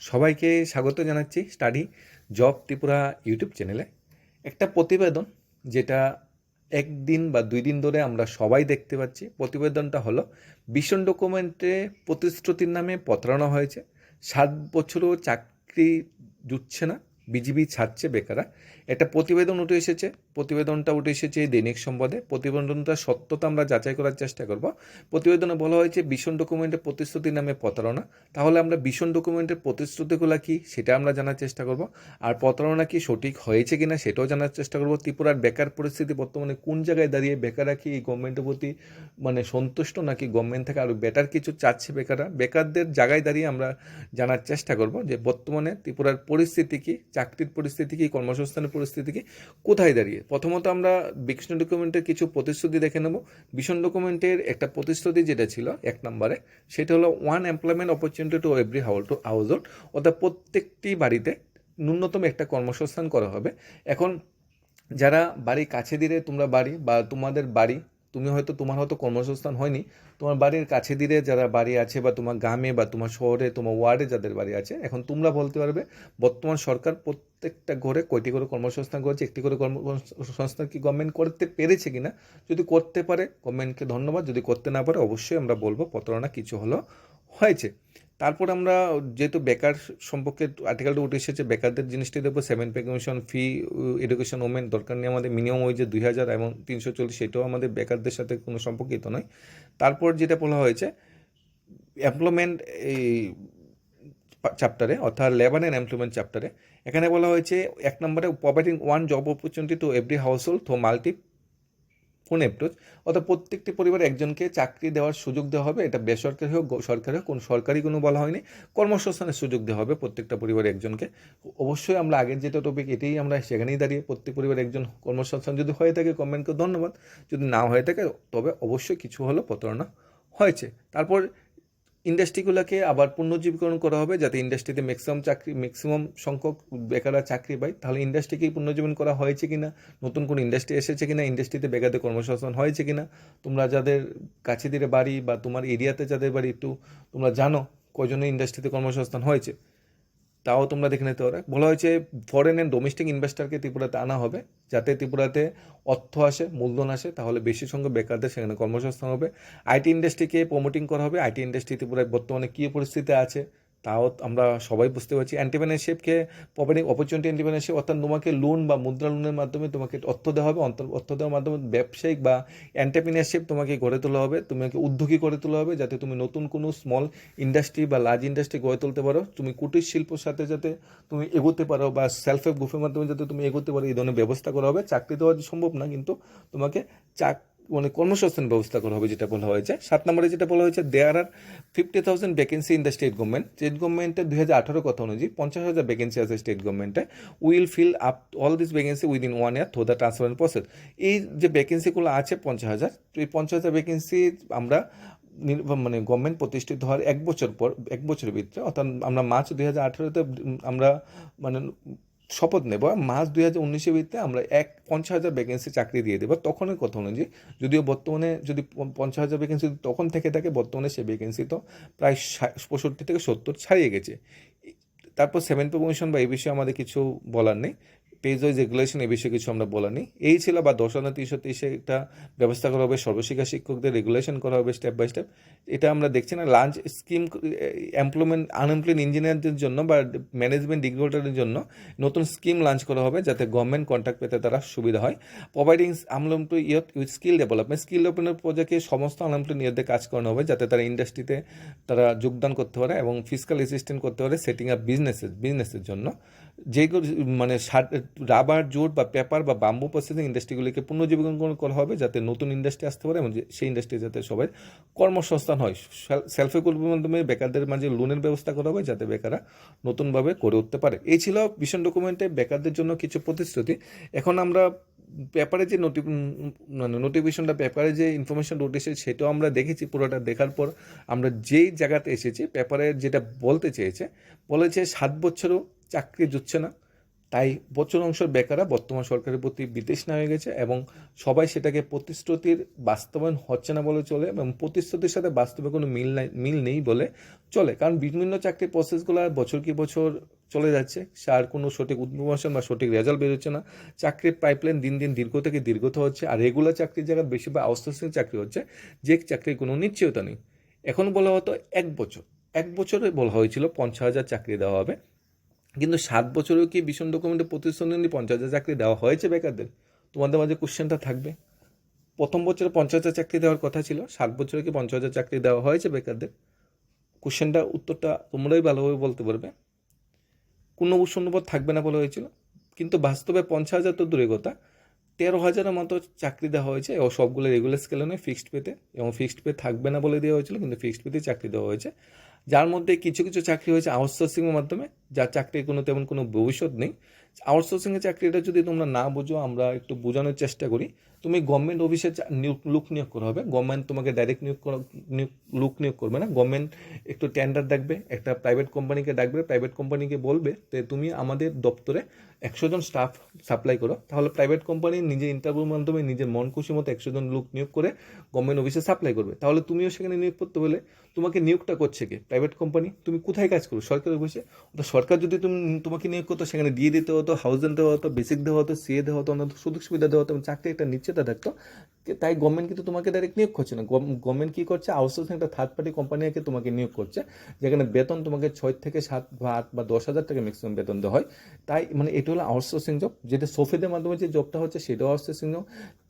সবাইকে স্বাগত জানাচ্ছি স্টাডি জব ত্রিপুরা ইউটিউব চ্যানেলে। একটা প্রতিবেদন যেটা একদিন বা দুই দিন ধরে আমরা সবাই দেখতে পাচ্ছি। প্রতিবেদনটা হলো, ভীষণ ডকুমেন্টে প্রতিশ্রুতির নামে প্রতারণা হয়েছে। সাত বছরও চাকরি জুটছে না। বিজিবি ছাড়ছে বেকারা একটা প্রতিবেদন উঠে এসেছে। প্রতিবেদনটা উঠে এসেছে এই দৈনিক সম্বাদে প্রতিবেদনটার সত্যতা আমরা যাচাই করার চেষ্টা করব। প্রতিবেদনে বলা হয়েছে, ভীষণ ডকুমেন্টের প্রতিশ্রুতি নামে প্রতারণা। তাহলে আমরা ভীষণ ডকুমেন্টের প্রতিশ্রুতিগুলো কি, সেটা আমরা জানার চেষ্টা করব। আর প্রতারণা কি সঠিক হয়েছে কিনা, সেটাও জানার চেষ্টা করব। ত্রিপুরার বেকার পরিস্থিতি বর্তমানে কোন জায়গায় দাঁড়িয়ে বেকাররা কি এই গভর্নমেন্টের প্রতি মানে সন্তুষ্ট নাকি গভর্নমেন্ট থেকে আরও বেটার কিছু চাচ্ছে বেকাররা? বেকারদের জায়গায় দাঁড়িয়ে আমরা জানার চেষ্টা করব যে বর্তমানে ত্রিপুরার পরিস্থিতি কি চাকরির পরিস্থিতি কি, কর্মসংস্থানের পরিস্থিতি কি, কোথায় দাঁড়িয়ে? প্রথমত আমরা ভীষণ ডকুমেন্টের কিছু প্রতিশ্রুতি দেখে নেব। ভীষণ ডকুমেন্টের একটা প্রতিশ্রুতি যেটা ছিল, এক নম্বরে, সেটা হলো one employment opportunity to every house to household অর্থাৎ প্রত্যেকটি বাড়িতে ন্যূনতম একটা কর্মসংস্থান করা হবে। এখন যারা বাড়ি কাছে দিলে তোমরা বাড়ি বা তোমাদের বাড়ি তুমি হয়তো, তোমার হয়তো কর্মসংস্থান হয়নি, তোমার বাড়ির কাছে দিলে যারা বাড়ি আছে বা তোমার গ্রামে বা তোমার শহরে, তোমার ওয়ার্ডে যাদের বাড়ি আছে, এখন তোমরা বলতে পারবে, বর্তমান সরকার প্রত্যেকটা ঘরে কয়টি করে কর্মসংস্থান করেছে, একটি করে কর্মসংস্থান কি গভর্নমেন্ট করতে পেরেছে কিনা, যদি করতে পারে গভর্নমেন্টকে ধন্যবাদ, যদি করতে না পারে, অবশ্যই আমরা বলব, প্রতারণা কিছু হলো হয়েছে। তারপর আমরা যেহেতু বেকার সম্পর্কে আর্টিকেলটা উঠে এসেছে, বেকারদের জিনিসটি দেখব seven pay commission fee education women দরকার নেই আমাদের মিনিমাম ওয়েজে দুই হাজার এবং তিনশো চল্লিশ, সেটাও আমাদের বেকারদের সাথে কোনো সম্পর্কিত নয়। তারপর যেটা বলা হয়েছে এমপ্লয়মেন্ট এই চ্যাপ্টারে অর্থাৎ লেবার অ্যান্ড এমপ্লয়মেন্ট চ্যাপ্টারে এখানে বলা হয়েছে, এক নম্বরে providing one job opportunity to every household through multi কোন অ্যাপ্রোচ অর্থাৎ প্রত্যেকটি পরিবার একজনকে চাকরি দেওয়ার সুযোগ দেওয়া হবে, এটা বেসরকারি হোক সরকারি হোক, কোনো সরকারি কোনো বলা হয়নি, কর্মসংস্থানের সুযোগ দেওয়া হবে প্রত্যেকটা পরিবারে একজনকে। অবশ্যই আমরা আগের যেটা টপিক এটাই আমরা সেখানেই দাঁড়িয়ে প্রত্যেক পরিবারে একজন কর্মসংস্থান যদি হয়ে থাকে গভর্নমেন্টকে ধন্যবাদ। যদি না হয়ে থাকে, তবে অবশ্যই কিছু হলো প্রতারণা হয়েছে। তারপর ইন্ডাস্ট্রিগুলোকে আবার পুনর্জীবীকরণ করা হবে যাতে ইন্ডাস্ট্রিতে ম্যাক্সিমাম চাকরি ম্যাক্সিমাম সংখ্যক বেকাররা চাকরি পায়। তাহলে ইন্ডাস্ট্রিকেই পুনর্জীবন করা হয়েছে কিনা, নতুন কোনো ইন্ডাস্ট্রি এসেছে কিনা, ইন্ডাস্ট্রিতে বেকারদের কর্মসংস্থান হয়েছে কিনা, তোমরা যাদের কাছে দিয়ে বাড়ি বা তোমার এরিয়াতে যাদের বাড়ি একটু তোমরা জানো কজনের ইন্ডাস্ট্রিতে কর্মসংস্থান হয়েছে। তাও তোমরা দেখে নিতে পারো। বলা হয়েছে ফরেন অ্যান্ড ডোমেস্টিক ইনভেস্টারকে ত্রিপুরাতে আনা হবে। যাতে ত্রিপুরাতে অর্থ আসে, মূলধন আসে, তাহলে বেশি সংখ্যক বেকারদের সেখানে কর্মসংস্থান হবে। আইটি ইন্ডাস্ট্রিকে প্রমোটিং করা হবে। আইটি ইন্ডাস্ট্রি ত্রিপুরায় বর্তমানে কী পরিস্থিতি আছে তাও আমরা সবাই বুঝতে পারছি। অ্যান্টিপ্রেনারশিপকে প্রপারিং অপরচুনিটি অ্যান্টিপ্রেনারশিপ অর্থাৎ তোমাকে লোন বা মুদ্রা লোনের মাধ্যমে তোমাকে অর্থ দেওয়া হবে। অর্থ দেওয়ার মাধ্যমে ব্যবসায়িক বা অ্যান্টারপ্রিনারশিপ তোমাকে গড়ে তোলা হবে। তোমাকে উদ্যোগী করে তোলা হবে যাতে তুমি নতুন কোনো স্মল ইন্ডাস্ট্রি বা লার্জ ইন্ডাস্ট্রি গড়ে তুলতে পারো। তুমি কুটির শিল্পর সাথে যাতে তুমি এগোতে পারো বা সেলফ হেল্প গ্রুপের মাধ্যমে যাতে তুমি এগোতে পারো, এই ধরনের ব্যবস্থা করা হবে। চাকরি দেওয়া সম্ভব না, কিন্তু তোমাকে চাক মানে কর্মসংস্থান ব্যবস্থা করা হবে যেটা বলা হয়েছে। সাত নম্বরে যেটা বলা হয়েছে there are fifty thousand vacancy in the state government state গভর্নমেন্টের দুই হাজার আঠারো কথা অনুযায়ী পঞ্চাশ হাজার ভ্যাকেন্সি আছে state গভর্নমেন্টে will fill up all this vacancy within one year through the transfer process এই যে ভ্যাকেন্সিগুলো আছে পঞ্চাশ হাজার এই পঞ্চাশ হাজার ভ্যাকেন্সি আমরা মানে গভর্নমেন্ট প্রতিষ্ঠিত হওয়ার এক বছর পর, এক বছরের ভিতরে, অর্থাৎ আমরা মার্চ দুই হাজার আঠেরোতে আমরা মানে শপথ নেব। মার্চ দুই হাজার উনিশে ভিত্তিতে আমরা এক পঞ্চাশ হাজার ভ্যাকেন্সি চাকরি দিয়ে দেবো। তখনই কথা অনুযায়ী যদিও বর্তমানে যদি পঞ্চাশ হাজার ভ্যাকেন্সি তখন থেকে থাকে, বর্তমানে সে ভ্যাকেন্সি তো প্রায় পঁয়ষট্টি থেকে সত্তর ছাড়িয়ে গেছে। তারপর সেভেন প্রমোশন বা এই বিষয়ে আমাদের কিছু বলার নেই। পেজ ওয়াইজ রেগুলেশন এই বিষয়ে কিছু আমরা বলা নেই এই ছিল বা হাজার তিনশো তেইশে একটা ব্যবস্থা করা হবে, সর্বশিক্ষা শিক্ষকদের রেগুলেশন করা হবে স্টেপ বাই স্টেপ এটা আমরা দেখছি না লাঞ্চ স্কিম এমপ্লয়মেন্ট আনএমপ্লয়েড ইঞ্জিনিয়ারদের জন্য বা ম্যানেজমেন্ট ডিগ্রি হোল্ডারদের জন্য নতুন স্কিম লঞ্চ করা হবে যাতে গভর্নমেন্ট কন্ট্যাক্ট পেতে তারা সুবিধা হয়। Providing unemployed youth with skill development skill development প্রজেক্টে সমস্ত আনএমপ্লয়েড নিয়োগদের কাজ করানো হবে যাতে তারা ইন্ডাস্ট্রিতে তারা যোগদান করতে পারে এবং ফিজিক্যাল অ্যাসিস্ট্যান্ট করতে পারে সেটিং আপ বিজনেসের বিজনেসের জন্য। যেগুলো মানে রাবার জোট বা পেপার বা বাম্বু প্রসেসিং ইন্ডাস্ট্রিগুলিকে পুনর্জীবন করা হবে যাতে নতুন ইন্ডাস্ট্রি আসতে পারে এবং সেই ইন্ডাস্ট্রি যাতে সবাই কর্মসংস্থান হয়। সেলফ হেল্পের মাধ্যমে বেকারদের মাঝে লোনের ব্যবস্থা করা হবে যাতে বেকাররা নতুনভাবে করে উঠতে পারে। এই ছিল ভীষণ ডকুমেন্টে বেকারদের জন্য কিছু প্রতিশ্রুতি। এখন আমরা পেপারে যে নোটি মানে নোটিফিকেশনটা পেপারে যে ইনফরমেশনটা উঠেছে সেটাও আমরা দেখেছি, পুরোটা দেখার পর আমরা যেই জায়গাতে এসেছি, পেপারে যেটা বলতে চেয়েছে, বলেছে সাত বছরও চাকরি জুটছে না। তাই প্রচুর অংশ বেকাররা বর্তমান সরকারের প্রতি বিতৃষ্ণা হয়ে গেছে এবং সবাই সেটাকে প্রতিশ্রুতির বাস্তবায়ন হচ্ছে না বলে চলে এবং প্রতিশ্রুতির সাথে বাস্তবে কোনো মিল নাই, মিল নেই বলে চলে। কারণ বিভিন্ন চাকরির প্রসেসগুলো বছর কি বছর চলে যাচ্ছে আর কোনো সঠিক উদ্ভাবন বা সঠিক রেজাল্ট বেরোচ্ছে না। চাকরির পাইপলাইন দিন দিন দীর্ঘ থেকে দীর্ঘতর হচ্ছে আর রেগুলার চাকরির জায়গায় বেশিরভাগ আউটসোর্সিং চাকরি হচ্ছে, যে চাকরির কোনো নিশ্চয়তা নেই। এখন বলা হতো এক বছর, এক বছরে বলা হয়েছিল পঞ্চাশ হাজার চাকরি দেওয়া হবে। কিন্তু সাত বছরেও কি ভীষণ ডকুমেন্টে প্রতিশ্রুতি পঞ্চাশ হাজার চাকরি দেওয়া হয়েছে বেকারদের? তোমাদের মাঝে কোশ্চেনটা থাকবে। প্রথম বছরে পঞ্চাশ হাজার চাকরি দেওয়ার কথা ছিল, সাত বছরে কি পঞ্চাশ হাজার চাকরি দেওয়া হয়েছে বেকারদের? কোশ্চেনটা উত্তরটা তোমরাই ভালোভাবে বলতে পারবে। কোনো শূন্যপদ থাকবে না বলা হয়েছিল, কিন্তু বাস্তবে পঞ্চাশ হাজার তো দূরে কথা তেরো হাজারের মতো চাকরি দেওয়া হয়েছে, এবং সবগুলো রেগুলার স্কেলে নয় ফিক্সড পেতে এবং ফিক্সড পে থাকবে না বলে দেওয়া হয়েছিল, কিন্তু ফিক্সড পেতে চাকরি দেওয়া হয়েছে। যার মধ্যে কিছু কিছু চাকরি হয়েছে আউটসোর্সিংয়ের মাধ্যমে, যার চাকরির কোনো তেমন কোনো ভবিষ্যৎ নেই। আউটসোর্সিংয়ের চাকরিটা যদি তোমরা না বোঝো, আমরা একটু বোঝানোর চেষ্টা করি। তুমি গভর্নমেন্ট অফিসে লোক নিয়োগ করা হবে। গভর্নমেন্ট তোমাকে ডাইরেক্ট নিয়োগ করা নিয়োগ লোক নিয়োগ করবে না। গভর্নমেন্ট একটু টেন্ডার ডাকবে একটা প্রাইভেট কোম্পানিকে ডাকবে প্রাইভেট কোম্পানিকে বলবে যে, তুমি আমাদের দপ্তরে একশো জন স্টাফ সাপ্লাই করো। তাহলে প্রাইভেট কোম্পানি নিজে ইন্টারভিউর মাধ্যমে নিজের মন খুশি মতো একশো জন লোক নিয়োগ করে গভর্নমেন্ট অফিসে সাপ্লাই করবে। তাহলে তুমিও সেখানে নিয়োগ করতে হলে তোমাকে নিয়োগটা করছে কে? প্রাইভেট কোম্পানি তুমি কোথায় কাজ করো? সরকারি অফিসে তো সরকার যদি তুমি তোমাকে নিয়োগ করতো, সেখানে দিয়ে দিতে হতো হাউজেন দেওয়া হতো বেসিক দেওয়া হতো সিএ দেওয়া হতো সুযোগ সুবিধা দেওয়া হতো চাকরি একটা নিশ্চয়তা থাকতো কে- তাই গভর্নমেন্ট কিন্তু তোমাকে ডাইরেক্ট নিয়োগ করছে না। গভর্নমেন্ট কী করছে? আউটসোর্সিং একটা থার্ড পার্টি কোম্পানিকে তোমাকে নিয়োগ করছে, যেখানে বেতন তোমাকে ছয় থেকে সাত বা আট বা দশ হাজার টাকা ম্যাক্সিমাম বেতন দেওয়া হয়। তাই মানে এটা হলো আউটসোর্সিং জব যেটা সোফেদের মাধ্যমে যে জবটা হচ্ছে সেটাও আউটসোর্সিং জব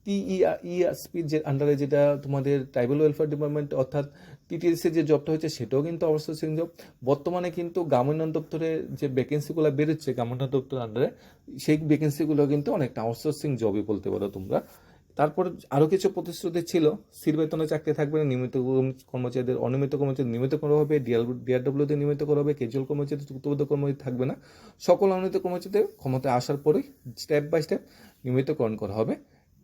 টিইআরপি যে আন্ডারে যেটা তোমাদের ট্রাইবাল ওয়েলফেয়ার ডিপার্টমেন্ট অর্থাৎ টিটিএসসি যে জবটা হচ্ছে সেটাও কিন্তু আউটসোর্সিং জব বর্তমানে কিন্তু গ্রামোন্নয়ন দপ্তরে যে ভ্যাকেন্সিগুলো বেরোচ্ছে গ্রামোন্নয়ন দপ্তরের আন্ডারে সেই ভ্যাকেন্সিগুলো কিন্তু অনেকটা আউটসোর্সিং জবই বলতে পারো তোমরা। তারপর আরও কিছু প্রতিশ্রুতি ছিল। স্থির বেতনে চাকরি থাকবে না নিয়মিত কর্মচারীদের অনিয়মিত কর্মচারী নিয়মিত করা হবে ডিআর ডিআরডব্লিউতে নিয়মিত করা হবে কেজুয়াল কর্মচারী চুক্তিবদ্ধ কর্মচারী থাকবে না। সকল অনিয়মিত কর্মচারীদের ক্ষমতায় আসার পরেই স্টেপ বাই স্টেপ নিয়মিতকরণ করা হবে।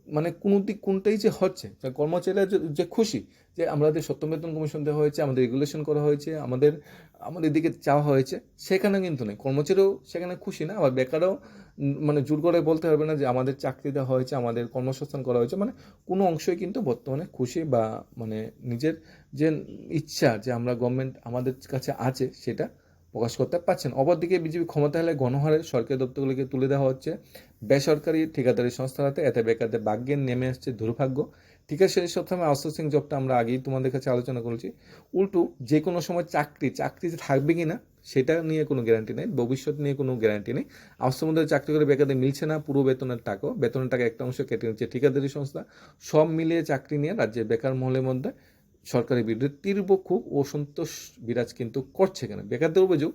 মানে কোনো দিক কোনটাই যে হচ্ছে যে কর্মচারীরা যে- যে খুশি যে আমাদের সত্য বেতন কমিশন দেওয়া হয়েছে, আমাদের রেগুলেশন করা হয়েছে, আমাদের আমাদের দিকে চাওয়া হয়েছে, সেখানে কিন্তু নেই। কর্মচারীও সেখানে খুশি না, আবার বেকারও মানে জোর করে বলতে পারবে না যে আমাদের চাকরি দেওয়া হয়েছে, আমাদের কর্মসংস্থান করা হয়েছে মানে কোনো অংশই কিন্তু বর্তমানে খুশি বা মানে নিজের যে ইচ্ছা যে আমরা গভর্নমেন্ট আমাদের কাছে আছে, সেটা প্রকাশ করতে পারছেন। অপরদিকে বিজেপি ক্ষমতা হলে গণহারে সরকারি দপ্তরগুলিকে তুলে দেওয়া হচ্ছে। বেসরকারি ঠিকাদারি সংস্থার হাতে এতে বেকারদের ভাগ্যের নেমে আসছে দুর্ভাগ্য। ঠিক সেই সপ্তাহে আউটসোর্সিং জবটা আমরা আগেই তোমাদের কাছে আলোচনা করেছি। উল্টো, যে কোনো সময় চাকরি চাকরি থাকবে কি না সেটা নিয়ে কোনো গ্যারান্টি নেই। ভবিষ্যৎ নিয়ে কোনো গ্যারান্টি নেই। মধ্যে চাকরি করে বেকারদের মিলছে না, পুরো বেতনের টাকাও বেতনের টাকা একটা অংশ কেটে নিচ্ছে ঠিকাদারি সংস্থা। সব মিলিয়ে চাকরি নিয়ে রাজ্যের বেকার মহলের মধ্যে সরকারের বিরুদ্ধে তীব্র খুব অসন্তোষ বিরাজ কিন্তু করছে কেন? বেকারদের অভিযোগ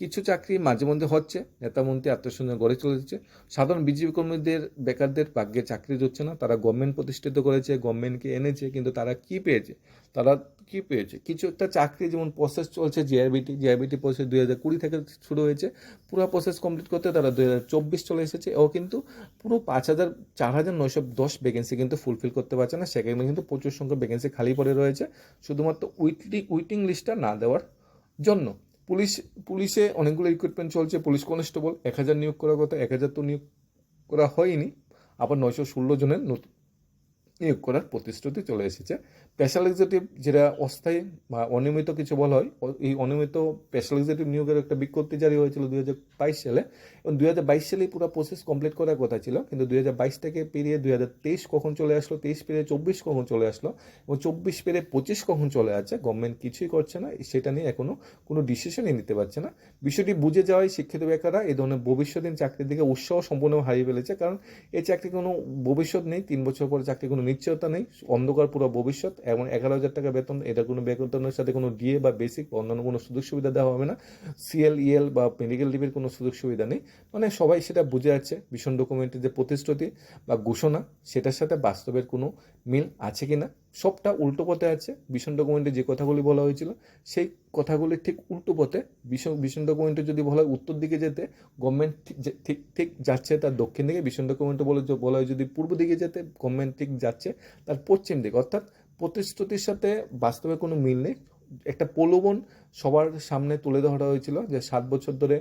কিছু চাকরি মাঝে মধ্যে হচ্ছে নেতামন্ত্রী আত্মসঞ্জন গড়ে চলেছে সাধারণ বিজেপি কর্মীদের, বেকারদের ভাগ্যে চাকরি হচ্ছে না। তারা গভর্নমেন্ট প্রতিষ্ঠিত করেছে গভর্নমেন্টকে এনেছে, কিন্তু তারা কি পেয়েছে? তারা কি পেয়েছে? কিছু একটা চাকরি, যেমন প্রসেস চলছে জিআরবিটি জিআরবিটি প্রসেস দুই হাজার কুড়ি থেকে শুরু হয়েছে। পুরো প্রসেস কমপ্লিট করতে তারা দুই হাজার চব্বিশ চলে এসেছে। ও কিন্তু পুরো পাঁচ হাজার, চার হাজার নয়শো দশ ভ্যাকেন্সি কিন্তু ফুলফিল করতে পারছে না। সেখানে কিন্তু প্রচুর সংখ্যক ভ্যাকেন্সি খালি পড়ে রয়েছে। শুধুমাত্র উইটলি উইটিং লিস্টটা না দেওয়ার জন্য। পুলিশ পুলিশে অনেকগুলো রিক্রুটমেন্ট চলছে। পুলিশ কনস্টেবল এক হাজার নিয়োগ করার কথা এক হাজার তো নিয়োগ করা হয়নি। আবার নয়শো ষোলো জনের নতুন নিয়োগ করার প্রতিশ্রুতি চলে এসেছে। স্পেশাল এক্সিকিউটিভ যেটা অস্থায়ী বা অনিয়মিত কিছু বলা হয় এই অনিয়মিত স্পেশাল এক্সিকিউটিভ নিয়োগের একটা বিজ্ঞপ্তি জারি হয়েছিল দুই হাজার বাইশ সালে। এবং দুই হাজার বাইশ সালেই পুরো প্রসেস কমপ্লিট করার কথা ছিল। কিন্তু দুই হাজার বাইশ থেকে পেরিয়ে দুই হাজার তেইশ কখন চলে আসলো, তেইশ পেরিয়ে চব্বিশ কখন চলে আসলো, এবং চব্বিশ পেরিয়ে পঁচিশ কখন চলে আছে গভর্নমেন্ট কিছুই করছে না, সেটা নিয়ে এখনও কোনো ডিসিশনই নিতে পারছে না। বিষয়টি বুঝে যাওয়ায় শিক্ষিত বেকাররা এই ধরনের ভবিষ্যৎহীন চাকরির দিকে উৎসাহ সম্পূর্ণ হারিয়ে ফেলেছে, কারণ এই চাকরি কোনো ভবিষ্যৎ নেই, তিন বছর পরে চাকরি কোনো নিশ্চয়তা নেই, অন্ধকার পুরো ভবিষ্যৎ, এবং এগারো হাজার টাকা বেতন, এটা কোনো বেতনের সাথে কোনো ডিএ বা বেসিক অন্যান্য কোনো সুযোগ সুবিধা দেওয়া হবে না। সিএল ইএল বা মেডিকেল লিভের কোনো সুযোগ সুবিধা নেই। মানে সবাই সেটা বুঝে যাচ্ছে ভীষণ ডকুমেন্টের যে প্রতিশ্রুতি বা ঘোষণা, সেটার সাথে বাস্তবের কোনো মিল আছে কি না সবটা উল্টো পথে আছে। ভীষণ ডকুমেন্টে যে কথাগুলি বলা হয়েছিল, সেই কথাগুলি ঠিক উল্টো পথে। ভীষণ ভীষণ ডকুমেন্টে যদি বলা হয় উত্তর দিকে যেতে গভর্নমেন্ট ঠিক ঠিক যাচ্ছে তার দক্ষিণ দিকে। ভীষণ ডকুমেন্টে বলে বলা হয় যদি পূর্ব দিকে যেতে গভর্নমেন্ট ঠিক যাচ্ছে তার পশ্চিম দিকে। অর্থাৎ প্রতিশ্রুতির সাথে বাস্তবে কোনো মিল নেই। একটা প্রলোভন সবার সামনে তুলে ধরা হয়েছিল যে সাত বছর ধরে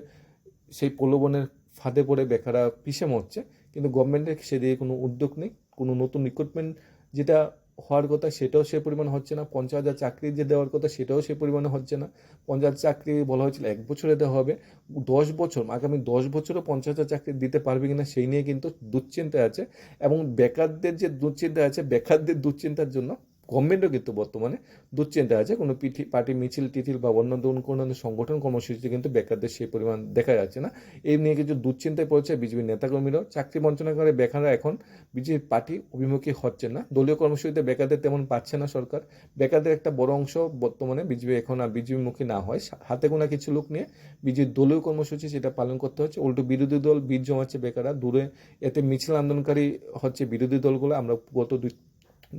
সেই প্রলোভনের ফাঁদে পড়ে বেকাররা পিষে মরছে। কিন্তু গভর্নমেন্টের সেদিকে কোনো উদ্যোগ নেই। কোনো নতুন রিক্রুটমেন্ট যেটা হওয়ার কথা, সেটাও সে পরিমাণ হচ্ছে না। পঞ্চাশ হাজার চাকরি যে দেওয়ার কথা, সেটাও সে পরিমাণে হচ্ছে না। পঞ্চাশ চাকরি বলা হয়েছিল, এক বছরে দেওয়া হবে। দশ বছর, আগামী দশ বছরও পঞ্চাশ হাজার চাকরি দিতে পারবে কিনা, সেই নিয়ে কিন্তু দুশ্চিন্তায় আছে। এবং বেকারদের যে দুশ্চিন্তা আছে, বেকারদের দুশ্চিন্তার জন্য গভর্নমেন্টও কিন্তু বর্তমানে দুশ্চিন্তা আছে। কোনো পিঠি, পার্টি, মিছিল টিছিল বা অন্য কোনো সংগঠন, কর্মসূচিতে কিন্তু বেকারদের সেই পরিমাণ দেখা যাচ্ছে না। এই নিয়ে কিছু দুশ্চিন্তায় পড়েছে বিজেপির নেতাকর্মীরাও। চাকরি বঞ্চনা করে বেকাররা এখন বিজেপি পার্টি অভিমুখী হচ্ছে না। দলীয় কর্মসূচিতে বেকারদের তেমন পাচ্ছে না সরকার। বেকারদের একটা বড় অংশ বর্তমানে বিজেপি এখন আর বিজেপিমুখী না হয়। হাতে গোনা কিছু লোক নিয়ে বিজেপির দলীয় কর্মসূচি সেটা পালন করতে হচ্ছে। উল্টো বিরোধী দল বীর জমাচ্ছে বেকাররা। দূরে এতে মিছিল আন্দোলনকারী হচ্ছে বিরোধী দলগুলো। আমরা গত দুই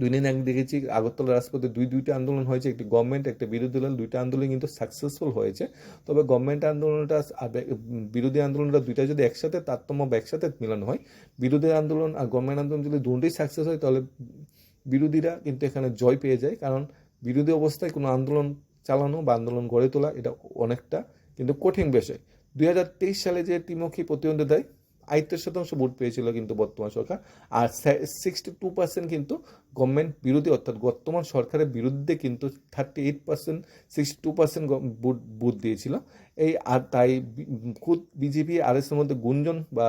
দুই দিন আগে দেখেছি আগরতলা রাজপথে দুই দুইটা আন্দোলন হয়েছে, একটি গভর্নমেন্ট একটা বিরোধী দল, দুইটা আন্দোলন কিন্তু সাকসেসফুল হয়েছে। তবে গভর্নমেন্ট আন্দোলনটা আর বিরোধী আন্দোলনটা দুইটা যদি একসাথে, তারতম্য বা একসাথে মিলানো হয়, বিরোধী আন্দোলন আর গভর্নমেন্ট আন্দোলন যদি দুটোই সাকসেস হয়, তাহলে বিরোধীরা কিন্তু এখানে জয় পেয়ে যায়। কারণ বিরোধী অবস্থায় কোনো আন্দোলন চালানো বা আন্দোলন গড়ে তোলা এটা অনেকটা কিন্তু কঠিন বিষয়। দুই হাজার তেইশ সালে যে ত্রিমুখী প্রতিদ্বন্দ্বিতায় আয়ত্রিশ শতাংশ ভোট পেয়েছিল কিন্তু বর্তমান সরকার, আর সিক্সটি টু পার্সেন্ট কিন্তু গভর্নমেন্ট বিরোধী অর্থাৎ বর্তমান সরকারের বিরুদ্ধে কিন্তু thirty eight percent sixty two percent vote দিয়েছিল। এই আর তাই খুদ বিজেপি আর এর মধ্যে গুঞ্জন বা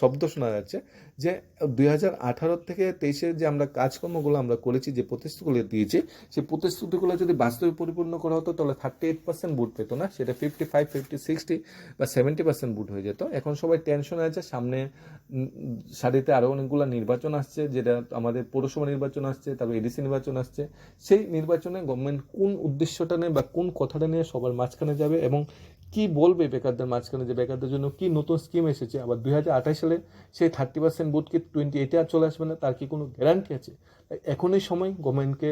শব্দ শোনা যাচ্ছে যে দুই হাজার আঠারো থেকে তেইশে যে আমরা কাজকর্মগুলো আমরা করেছি, যে প্রতিশ্রুতিগুলো দিয়েছি সেই প্রতিশ্রুতিগুলো যদি বাস্তবে পরিপূর্ণ করা হতো তাহলে থার্টি এইট পার্সেন্ট ভোট পেতো না। সেটা ফিফটি ফাইভ ফিফটি সিক্সটি বা সেভেন্টি পার্সেন্ট ভোট হয়ে যেত। এখন সবাই টেনশনে আছে। সামনে সারিতে আরও অনেকগুলো নির্বাচন আসছে, যেটা আমাদের পৌরসভা নির্বাচন আসছে, তারপর এডিসি নির্বাচন আসছে, সেই নির্বাচনে গভর্নমেন্ট কোন উদ্দেশ্যটা নিয়ে বা কোন কথাটা নিয়ে সবার মাঝখানে যাবে এবং কি বলবে বেকারদের মাঝখানে যে বেকারদের জন্য কি নতুন স্কিম এসেছে? আবার দুই হাজার আঠাশ সালে সেই থার্টি পার্সেন্ট বুথ কি টোয়েন্টি এইটে আর চলে আসবে না? তার কি কোনো গ্যারান্টি আছে? এখনই সময় গভর্নমেন্টকে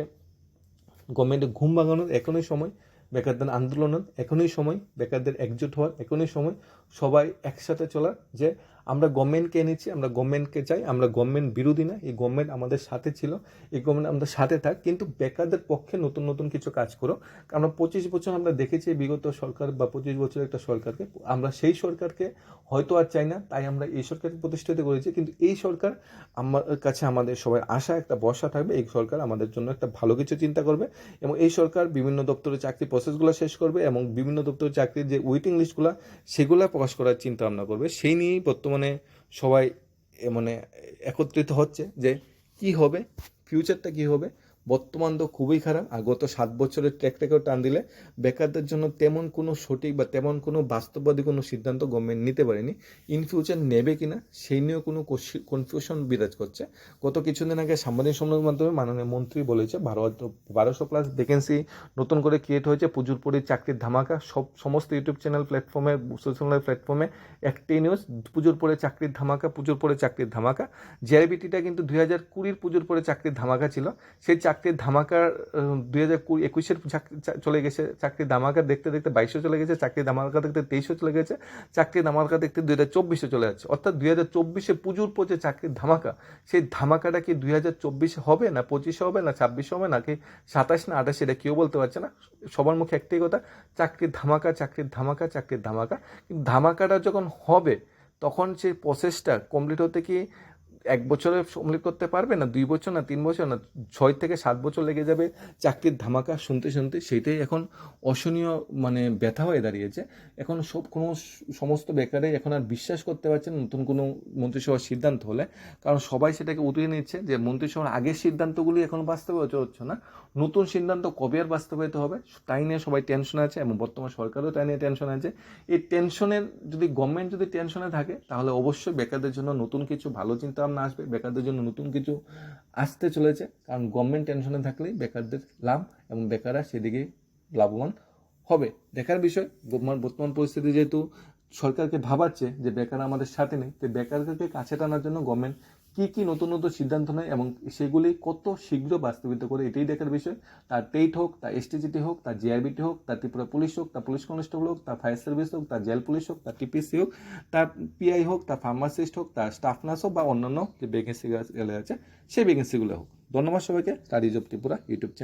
গভর্নমেন্টের ঘুম ভাঙানোর, এখনই সময় বেকারদের আন্দোলনের, এখনই সময় বেকারদের একজোট হওয়ার, এখনই সময় সবাই একসাথে চলার যে আমরা গভর্নমেন্টকে এনেছি, আমরা গভর্নমেন্টকে চাই, আমরা গভর্নমেন্ট বিরোধী না, এই গভর্নমেন্ট আমাদের সাথে ছিল, এই গভর্নমেন্ট আমাদের সাথে থাক, কিন্তু বেকারদের পক্ষে নতুন নতুন কিছু কাজ করো কারণ পঁচিশ বছর আমরা দেখেছি বিগত সরকার বা পঁচিশ বছরের একটা সরকারকে, আমরা সেই সরকারকে হয়তো আর চাই না, তাই আমরা এই সরকারকে প্রতিষ্ঠিত করেছি, কিন্তু এই সরকার আমার কাছে আমাদের সবাই আশা, একটা বর্ষা থাকবে, এই সরকার আমাদের জন্য একটা ভালো কিছু চিন্তা করবে, এবং এই সরকার বিভিন্ন দপ্তরে চাকরি প্রসেসগুলো শেষ করবে, এবং বিভিন্ন দপ্তরের চাকরির যে ওয়েটিং লিস্টগুলো সেগুলো প্রকাশ করার চিন্তা ভাবনা করবে, সেই নিয়েই বর্তমানে সবাই এ মানে একত্রিত হচ্ছে যে কি হবে ফিউচারটা কি হবে বর্তমান তো খুবই খারাপ, আর গত সাত বছরের ট্র্যাক রেকর্ড টান দিলে বেকারদের জন্য তেমন কোনো সঠিক বা তেমন কোনো বাস্তববাদী কোনো সিদ্ধান্ত গভর্নমেন্ট নিতে পারেনি। ইন ফিউচার নেবে কিনা সেই নিয়েও কোনো কনফিউশন বিরাজ করছে। গত কিছুদিন আগে সাংবাদিক সম্মেলনের মাধ্যমে মাননীয় মন্ত্রী বলেছে বারো বারোশো প্লাস ভ্যাকেন্সি নতুন করে ক্রিয়েট হয়েছে পুজোর পরে চাকরির ধামাকা, সব সমস্ত ইউটিউব চ্যানেল প্ল্যাটফর্মে সোশ্যাল প্ল্যাটফর্মে একটি নিউজ পুজোর পরে চাকরির ধামাকা পুজোর পরে চাকরির ধামাকা। জেআইবিটিটা কিন্তু দুই হাজার কুড়ির পুজোর পরে চাকরির ধামাকা ছিল। সেই চাকরির ধামাকার দুই হাজার কুড়ি, একুশের চলে গেছে। চাকরির ধামাকা দেখতে দেখতে বাইশে চলে গেছে, চাকরির ধামাকা দেখতে তেইশে চলে গেছে, চাকরির ধামাকা দেখতে দুই হাজার চব্বিশে চলে যাচ্ছে। অর্থাৎ দুই হাজার চব্বিশে পুজোর পর যে চাকরির ধামাকা, সেই ধামাকাটা কি দুই হাজার চব্বিশে হবে না পঁচিশে হবে না ছাব্বিশে হবে নাকি সাতাশ না আঠাশ, এটা কেউ বলতে পারছে না। সবার মুখে একটাই কথা, চাকরির ধামাকা চাকরির ধামাকা চাকরির ধামাকা। কিন্তু ধামাকাটা যখন হবে, তখন সেই প্রসেসটা কমপ্লিট হতে কি এক বছরে কমপ্লিট করতে পারবে না, দুই বছর না, তিন বছর না, ছয় থেকে সাত বছর লেগে যাবে চাকরির ধামাকা শুনতে শুনতে। সেইটাই এখন অসহনীয় মানে ব্যথা হয়ে দাঁড়িয়েছে। এখন সব কোনো সমস্ত বেকারে এখন আর বিশ্বাস করতে পারছে না নতুন কোনো মন্ত্রিসভার সিদ্ধান্ত হলে। কারণ সবাই সেটাকে উঠিয়ে নিচ্ছে যে মন্ত্রিসভার আগের সিদ্ধান্তগুলি এখন বাস্তবায়িত হচ্ছে না। নতুন সিদ্ধান্ত কবে আর বাস্তবায়িত হবে, তাই নিয়ে সবাই টেনশন আছে এবং বর্তমান সরকারও তাই নিয়ে টেনশন আছে। এই টেনশনের যদি গভর্নমেন্ট যদি টেনশনে থাকে, তাহলে অবশ্যই বেকারদের জন্য নতুন কিছু ভালো চিন্তা ভাবনা আসবে, বেকারদের জন্য নতুন কিছু আসতে চলেছে। কারণ গভর্নমেন্ট টেনশনে থাকলেই বেকারদের লাভ এবং বেকাররা সেদিকে লাভবান হবে। দেখার বিষয়, বর্তমান পরিস্থিতি যেহেতু সরকারকে ভাবাচ্ছে যে বেকার আমাদের সাথে নেই, তো বেকারদেরকে কাছে টানার জন্য গভর্নমেন্ট কি কি নতুন নতুন সিদ্ধান্ত নেয় এবং সেগুলি কত শীঘ্র বাস্তবিত করে এটাই দেখার বিষয় তার টেট হোক তা এসটিজিটি হোক তার জিআরবিটি হোক তার ত্রিপুরা পুলিশ হোক তা পুলিশ কনস্টেবল হোক তার ফায়ার সার্ভিস হোক তা জেল পুলিশ হোক তার টিপিসি হোক তার পিআই হোক তা ফার্মাসিস্ট হোক তার স্টাফ নার্স হোক বা অন্যান্য যে ভ্যাকেন্সি আছে সেই ভ্যাকেন্সিগুলো হোক ধন্যবাদ সবাইকে study job Tripura YouTube channel